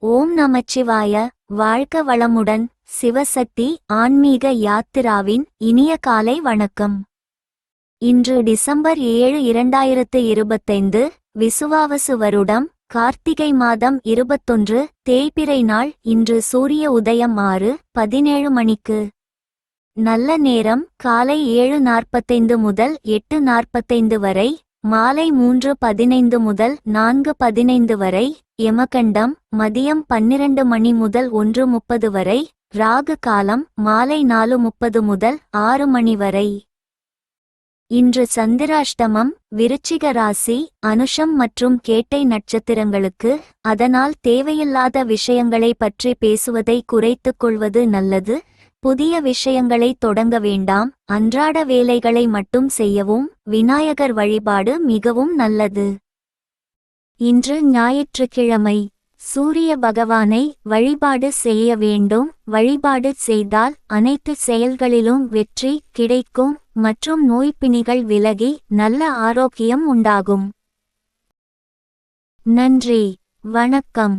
ஓம் நமச்சிவாய. வாழ்க வளமுடன். சிவசக்தி ஆன்மீக யாத்திராவின் இனிய காலை வணக்கம். இன்று டிசம்பர் ஏழு இரண்டாயிரத்து இருபத்தைந்து விசுவாவசு வருடம் கார்த்திகை மாதம் இருபத்தொன்று தேய்பிறை நாள் இன்று சூரிய உதயம் ஆறு பதினேழு மணிக்கு. நல்ல நேரம் காலை ஏழு நாற்பத்தைந்து முதல் எட்டு நாற்பத்தைந்து வரை மாலை மூன்று பதினைந்து முதல் நான்கு பதினைந்து வரை யமகண்டம் மதியம் பன்னிரண்டு மணி முதல் ஒன்று முப்பது வரை ராகு காலம் மாலை நாலு முப்பது முதல் ஆறு மணி வரை. இன்று சந்திராஷ்டமம் விருச்சிக ராசி அனுஷம் மற்றும் கேட்டை நட்சத்திரங்களுக்கு அதனால் தேவையில்லாத விஷயங்களை பற்றி பேசுவதை குறைத்துக் கொள்வது நல்லது. புதிய விஷயங்களை தொடங்க வேண்டாம் அன்றாட வேலைகளை மட்டும் செய்யவும் விநாயகர் வழிபாடு மிகவும் நல்லது. இன்று ஞாயிற்றுக்கிழமை சூரிய பகவானை வழிபாடு செய்ய வேண்டும் வழிபாடு செய்தால் அனைத்து செயல்களிலும் வெற்றி கிடைக்கும் மற்றும் நோய்ப்பிணிகள் விலகி நல்ல ஆரோக்கியம் உண்டாகும். நன்றி வணக்கம்.